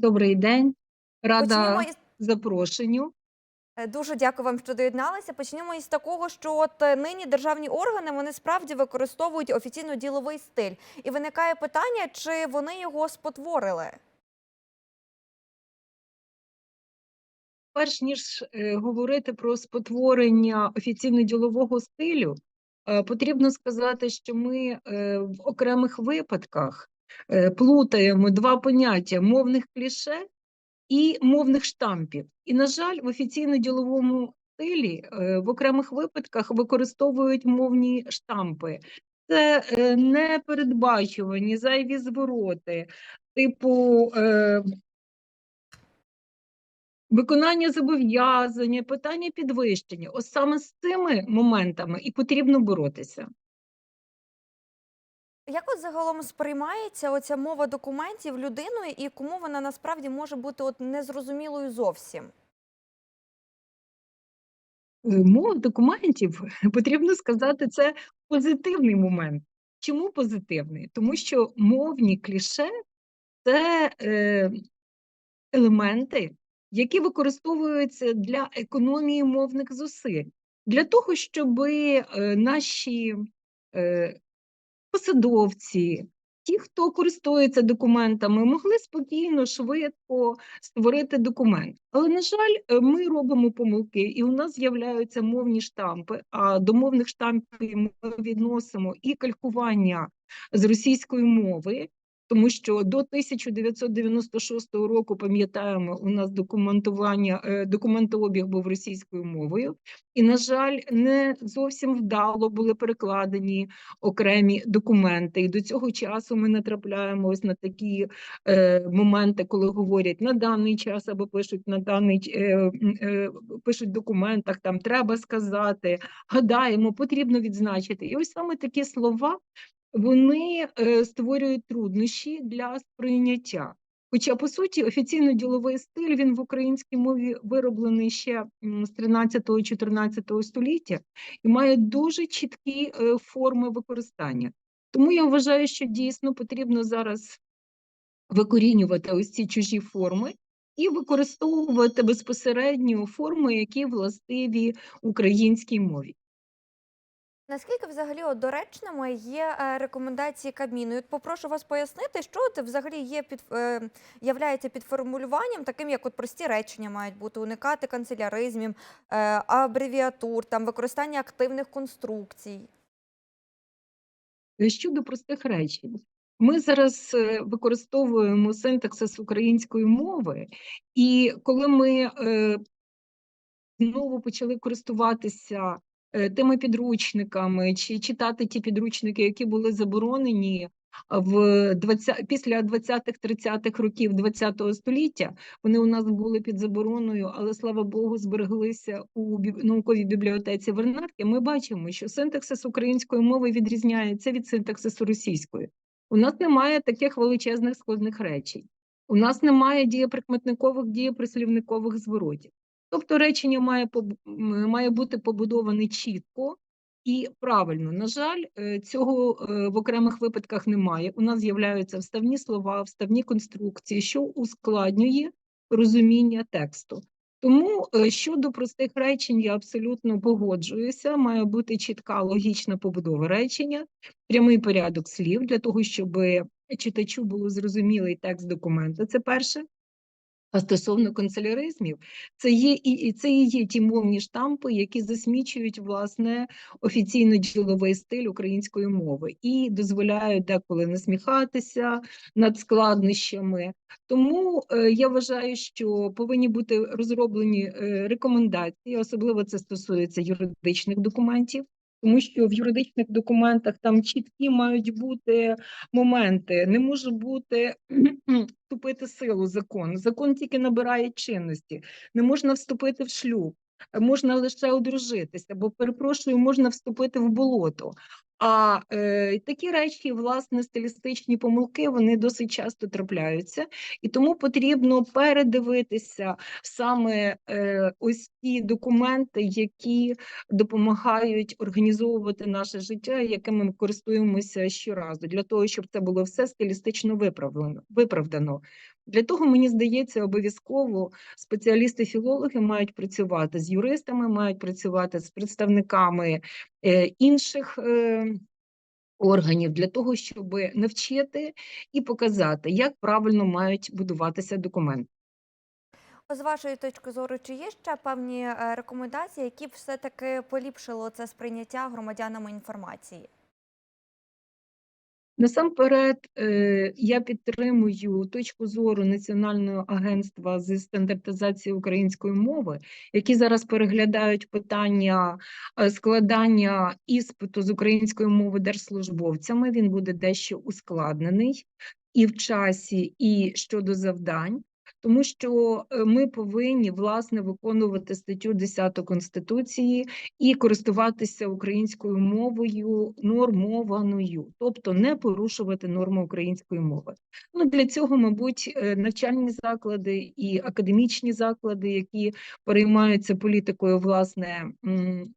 Добрий день, Почнімо рада із запрошенню. е, дуже дякую вам, що доєдналися. Почнімо із такого, що от е, нині державні органи вони справді використовують офіційно діловий стиль, і виникає питання, чи вони його спотворили. Перш ніж е, говорити про спотворення офіційно-ділового стилю, е, потрібно сказати, що ми е, в окремих випадках плутаємо два поняття мовних кліше і мовних штампів. І, на жаль, в офіційно-діловому стилі е, в окремих випадках використовують мовні штампи. Це е, непередбачувані зайві звороти, типу. е, Виконання зобов'язання, питання підвищення. Ось саме з цими моментами і потрібно боротися. Як от загалом сприймається оця мова документів людиною, і кому вона насправді може бути от незрозумілою зовсім? Е, Мова документів, потрібно сказати, це позитивний момент. Чому позитивний? Тому що мовні кліше це е, елементи, які використовуються для економії мовних зусиль, для того, щоб наші е, посадовці, ті, хто користується документами, могли спокійно, швидко створити документ. Але, на жаль, е, ми робимо помилки, і у нас з'являються мовні штампи. А до мовних штампів ми відносимо і калькування з російської мови. Тому що до 1996 року, пам'ятаємо, у нас документування, е, документообіг був російською мовою, і, на жаль, не зовсім вдало були перекладені окремі документи. І до цього часу ми натрапляємо ось на такі е, моменти, коли говорять на даний час або пишуть на даний е, е, пишуть документах, там треба сказати, гадаємо, потрібно відзначити. І ось саме такі слова вони е, створюють труднощі для сприйняття. Хоча, по суті, офіційно-діловий стиль він в українській мові вироблений ще з 13-14 століття і має дуже чіткі е, форми використання. Тому я вважаю, що дійсно потрібно зараз викорінювати ось ці чужі форми і використовувати безпосередньо форми, які властиві українській мові. Наскільки взагалі доречними є е, рекомендації Кабміну? От попрошу вас пояснити, що це взагалі є під е, являється під формулюванням, таким як от прості речення мають бути, уникати канцеляризмів, е, абревіатур, там використання активних конструкцій. Щодо простих речень, ми зараз використовуємо синтаксис української мови, і коли ми знову почали користуватися тими підручниками чи читати ті підручники, які були заборонені в 20, після 20-30-х років ХХ століття, вони у нас були під забороною, але слава Богу, збереглися у науковій бібліотеці Вернадки. Ми бачимо, що синтаксис української мови відрізняється від синтаксису російської. У нас немає таких величезних складних речень. У нас немає дієприкметникових, дієприслівникових зворотів. Тобто речення має, має бути побудоване чітко і правильно. На жаль, е, цього е, в окремих випадках немає. У нас з'являються вставні слова, вставні конструкції, що ускладнює розуміння тексту. Тому е, щодо простих речень я абсолютно погоджуюся. Має бути чітка логічна побудова речення, прямий порядок слів для того, щоб читачу було зрозумілий текст документа. Це перше. А стосовно канцеляризмів, це є і це і є ті мовні штампи, які засмічують власне офіційно діловий стиль української мови і дозволяють деколи насміхатися над складнощами. Тому е, я вважаю, що повинні бути розроблені е, рекомендації, особливо це стосується юридичних документів. Тому що в юридичних документах там чіткі мають бути моменти, не може бути вступити силу закон. Закон тільки набирає чинності. Не можна вступити в шлюб, можна лише одружитися, бо перепрошую, можна вступити в болото. А е, такі речі, власне, стилістичні помилки, вони досить часто трапляються, і тому потрібно передивитися саме е, ось ті документи, які допомагають організовувати наше життя, якими ми користуємося щоразу, для того, щоб це було все стилістично виправлено, виправдано. Для того, мені здається, обов'язково спеціалісти-філологи мають працювати з юристами, мають працювати з представниками інших е, органів для того, щоб навчити і показати, як правильно мають будуватися документи. З вашої точки зору, чи є ще певні е, рекомендації, які б все-таки поліпшило це сприйняття громадянами інформації? Насамперед, е, я підтримую точку зору Національного агентства зі стандартизації української мови, які зараз переглядають питання е, складання іспиту з української мови держслужбовцями. Він буде дещо ускладнений і в часі, і щодо завдань. Тому що е, ми повинні власне виконувати статтю 10 Конституції і користуватися українською мовою нормованою, тобто не порушувати норму української мови. Ну для цього, мабуть, е, навчальні заклади і академічні заклади, які переймаються політикою власне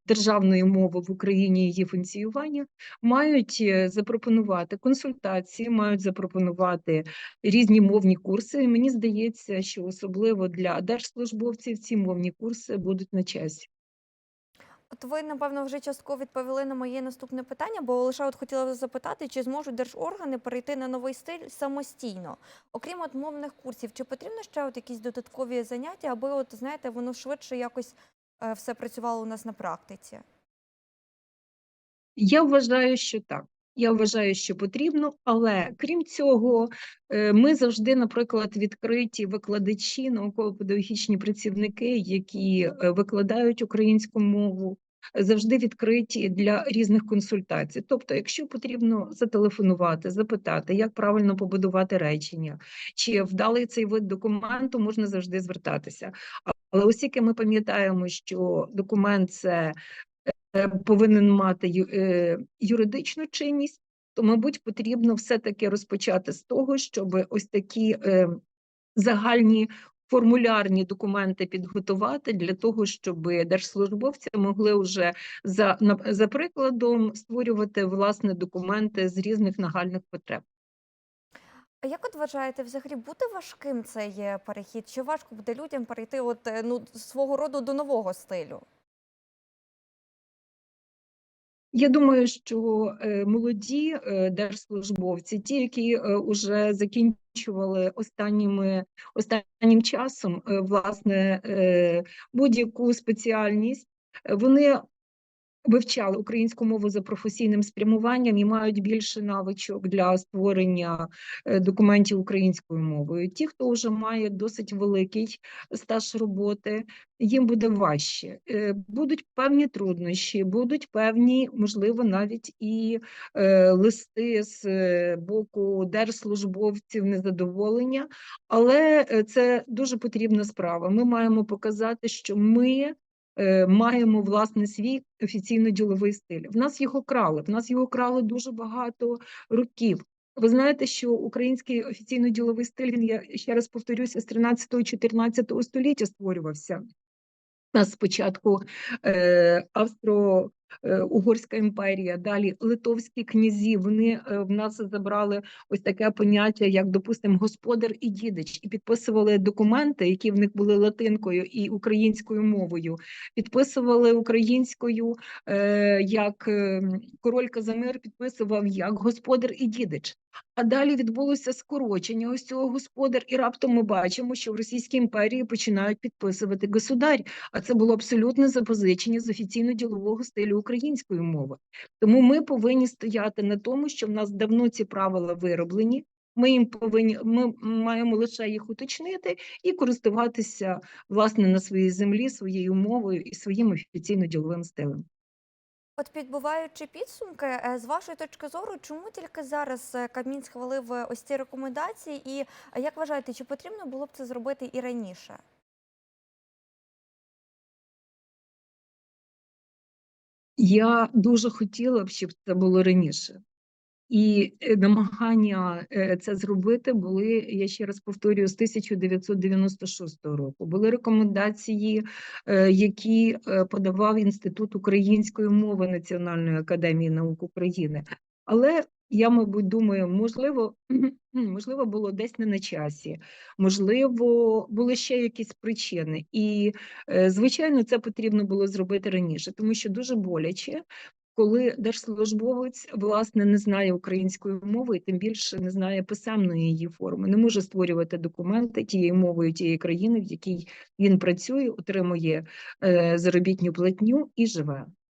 державної мови в Україні, її функціювання, мають е, запропонувати консультації, мають запропонувати різні мовні курси. І мені здається, що особливо для держслужбовців ці мовні курси будуть на часі. От ви, напевно, вже частково відповіли на моє наступне питання, бо лише от хотіла запитати, чи зможуть держоргани перейти на новий стиль самостійно, окрім от мовних курсів, чи потрібно ще от якісь додаткові заняття, аби от знаєте, воно швидше якось е, все працювало у нас на практиці? Я вважаю, що так. Я вважаю, що потрібно, але крім цього, е, ми завжди, наприклад, відкриті викладачі, науково-педагогічні працівники, які е, викладають українську мову, завжди відкриті для різних консультацій. Тобто, якщо потрібно зателефонувати, запитати, як правильно побудувати речення, чи вдалий цей вид документу, можна завжди звертатися. Але оскільки ми пам'ятаємо, що документ це повинен мати е, юридичну чинність, то, мабуть, потрібно все-таки розпочати з того, щоб ось такі е, загальні формулярні документи підготувати для того, щоб держслужбовці могли вже за, за прикладом створювати власне документи з різних нагальних потреб. А як от вважаєте, взагалі буде важким цей е, перехід? Чи важко буде людям перейти от, е, ну, свого роду до нового стилю? Я думаю, що е, молоді е, держслужбовці, ті, які вже закінчували останніми останнім часом е, власне е, будь-яку спеціальність, е, вони вивчали українську мову за професійним спрямуванням і мають більше навичок для створення е, документів українською мовою. Ті, хто вже має досить великий стаж роботи, їм буде важче. Е, Будуть певні труднощі, будуть певні, можливо, навіть і е, листи з боку держслужбовців незадоволення, але це дуже потрібна справа. Ми маємо показати, що ми маємо власне свій офіційно-діловий стиль. В нас його крали, в нас його крали дуже багато років. Ви знаєте, що український офіційно-діловий стиль, він, я ще раз повторюся, з 13-14 століття створювався. Нас спочатку е, Австро. Е, Угорська імперія, далі литовські князі. Вони е, в нас забрали ось таке поняття, як, допустимо, господар і дідич, і підписували документи, які в них були латинкою і українською мовою. Підписували українською, е, як король Казимир підписував як господар і дідич. А далі відбулося скорочення ось цього господар, і раптом ми бачимо, що в Російській імперії починають підписувати государь. А це було абсолютне запозичення з офіційно-ділового стилю української мови. Тому ми повинні стояти на тому, що в нас давно ці правила вироблені. Ми їм повинні, ми маємо лише їх уточнити і користуватися власне на своїй землі своєю мовою і своїм офіційно-діловим стилем. От підбиваючи підсумки, е, з вашої точки зору, чому тільки зараз е, Кабмін схвалив е, ось ці рекомендації? І як вважаєте, чи потрібно було б це зробити і раніше? Я дуже хотіла б, щоб це було раніше. І е, намагання е, це зробити були, я ще раз повторюю, з 1996 року. Були рекомендації, е, які подавав Інститут української мови Національної академії наук України. Але я, мабуть, думаю, можливо, можливо, було десь не на часі, можливо, були ще якісь причини. І, е, звичайно, це потрібно було зробити раніше, тому що дуже боляче, коли держслужбовець власне не знає української мови і тим більше не знає писемної її форми, не може створювати документи тією мовою тієї країни, в якій він працює, отримує е, заробітню платню і живе.